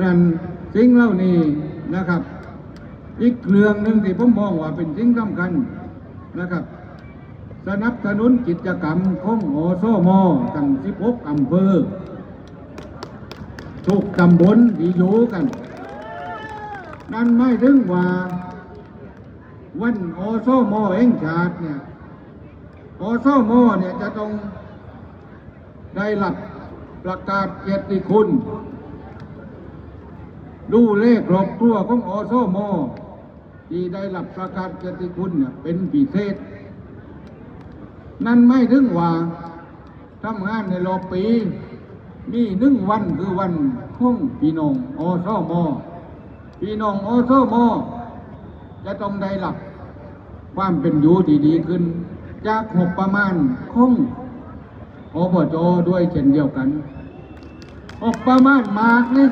นั่นสิ่งเหล่านี้นะครับ อีกเรื่องหนึ่งที่ผมมองว่าเป็นสิ่งสำคัญนะครับ สนับสนุนกิจกรรมของอสมตั้ง16อำเภอทุกตำบลที่อยู่กัน นั่นไม่ถึงว่าวันอสมแห่งชาติเนี่ยอสมเนี่ยจะต้องได้รับประกาศเกียรติคุณ ดูเลขครอบครัวของอสมที่ได้รับประกาศเกียรติคุณเนี่ยเป็นพิเศษ นั่นไม่ถึงว่าทำงานในรอบปี มีหนึ่งวันคือวันของพี่น้องอสมพี่น้องอสมจะต้องได้รับความเป็นอยู่ที่ดีขึ้น จากหกประมาณของอบจด้วยเช่นเดียวกันออกประมาณมากนี่